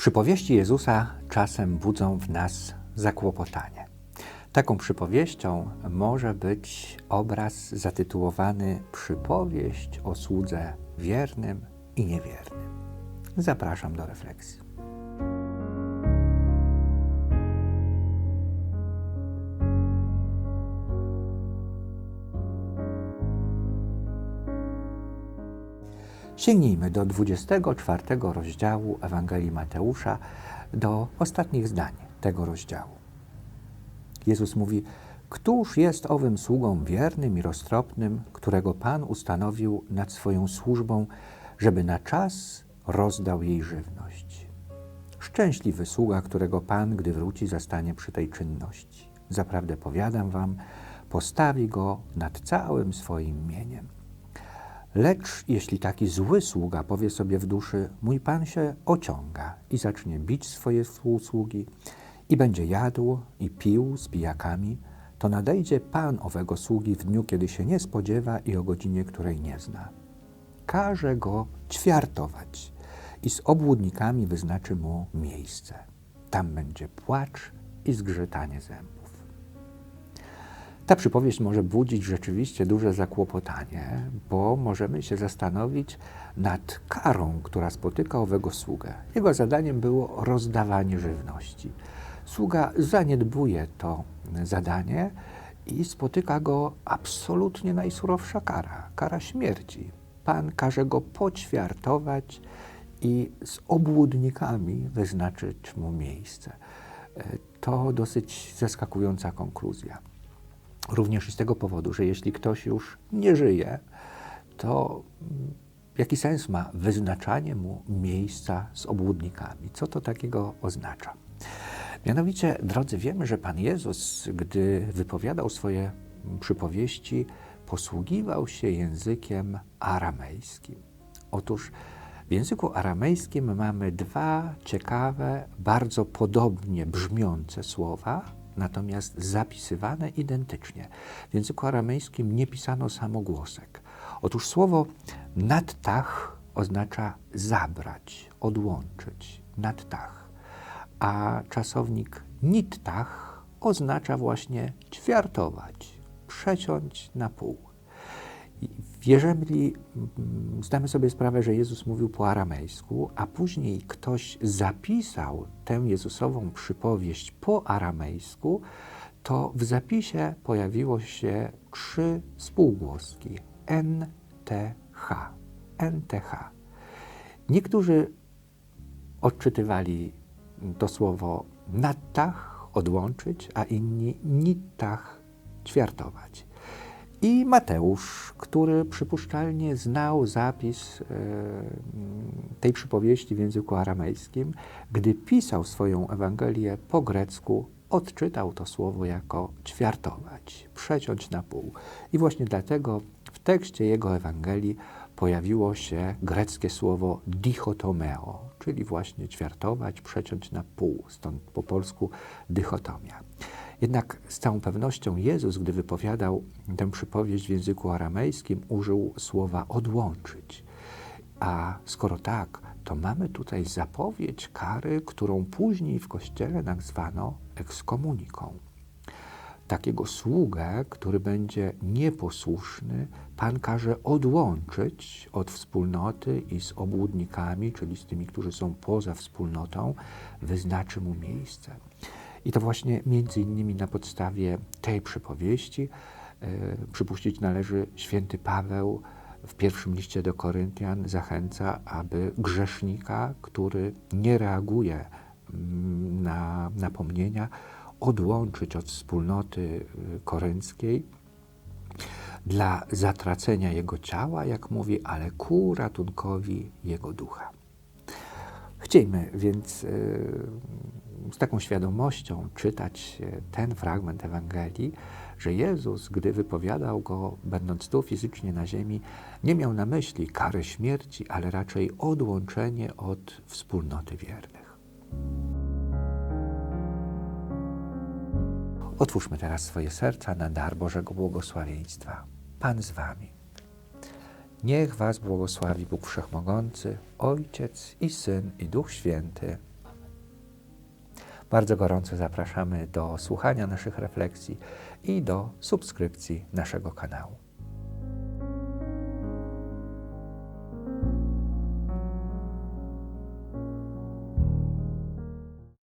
Przypowieści Jezusa czasem budzą w nas zakłopotanie. Taką przypowieścią może być obraz zatytułowany Przypowieść o słudze wiernym i niewiernym. Zapraszam do refleksji. Sięgnijmy do 24 rozdziału Ewangelii Mateusza, do ostatnich zdań tego rozdziału. Jezus mówi: Któż jest owym sługą wiernym i roztropnym, którego Pan ustanowił nad swoją służbą, żeby na czas rozdał jej żywność? Szczęśliwy sługa, którego Pan, gdy wróci, zastanie przy tej czynności. Zaprawdę powiadam wam, postawi go nad całym swoim mieniem. Lecz jeśli taki zły sługa powie sobie w duszy, mój pan się ociąga i zacznie bić swoje współsługi i będzie jadł i pił z pijakami, to nadejdzie pan owego sługi w dniu, kiedy się nie spodziewa i o godzinie, której nie zna. Każe go ćwiartować i z obłudnikami wyznaczy mu miejsce. Tam będzie płacz i zgrzytanie zębów. Ta przypowieść może budzić rzeczywiście duże zakłopotanie, bo możemy się zastanowić nad karą, która spotyka owego sługę. Jego zadaniem było rozdawanie żywności. Sługa zaniedbuje to zadanie i spotyka go absolutnie najsurowsza kara kara śmierci. Pan każe go poćwiartować i z obłudnikami wyznaczyć mu miejsce. To dosyć zaskakująca konkluzja. Również i z tego powodu, że jeśli ktoś już nie żyje, to jaki sens ma wyznaczanie mu miejsca z obłudnikami? Co to takiego oznacza? Mianowicie, drodzy, wiemy, że Pan Jezus, gdy wypowiadał swoje przypowieści, posługiwał się językiem aramejskim. Otóż w języku aramejskim mamy dwa ciekawe, bardzo podobnie brzmiące słowa, natomiast zapisywane identycznie. W języku aramejskim nie pisano samogłosek. Otóż słowo nadtach oznacza zabrać, odłączyć, nadtach, a czasownik nittach oznacza właśnie ćwiartować, przeciąć na pół. Jeżeli mm, zdamy sobie sprawę, że Jezus mówił po aramejsku, a później ktoś zapisał tę Jezusową przypowieść po aramejsku, to w zapisie pojawiło się trzy spółgłoski NTH. NTH. Niektórzy odczytywali to słowo nattach, odłączyć, a inni nittach, ćwiartować. I Mateusz, który przypuszczalnie znał zapis e, tej przypowieści w języku aramejskim, gdy pisał swoją Ewangelię po grecku, odczytał to słowo jako ćwiartować, przeciąć na pół. I właśnie dlatego w tekście jego Ewangelii pojawiło się greckie słowo dichotomeo, czyli właśnie ćwiartować, przeciąć na pół, stąd po polsku dychotomia. Jednak z całą pewnością Jezus, gdy wypowiadał tę przypowieść w języku aramejskim, użył słowa odłączyć. A skoro tak, to mamy tutaj zapowiedź kary, którą później w kościele nazwano ekskomuniką. Takiego sługę, który będzie nieposłuszny, Pan każe odłączyć od wspólnoty i z obłudnikami, czyli z tymi, którzy są poza wspólnotą, wyznaczy mu miejsce. I to właśnie między innymi na podstawie tej przypowieści e, przypuścić należy święty Paweł w pierwszym liście do Koryntian zachęca, aby grzesznika, który nie reaguje mm, na napomnienia, odłączyć od wspólnoty e, korynckiej dla zatracenia jego ciała, jak mówi, ale ku ratunkowi jego ducha. Chciejmy więc e, z taką świadomością czytać ten fragment Ewangelii, że Jezus, gdy wypowiadał go, będąc tu fizycznie na ziemi, nie miał na myśli kary śmierci, ale raczej odłączenie od wspólnoty wiernych. Otwórzmy teraz swoje serca na dar Bożego błogosławieństwa. Pan z Wami. Niech Was błogosławi Bóg Wszechmogący, Ojciec i Syn i Duch Święty. Bardzo gorąco zapraszamy do słuchania naszych refleksji i do subskrypcji naszego kanału.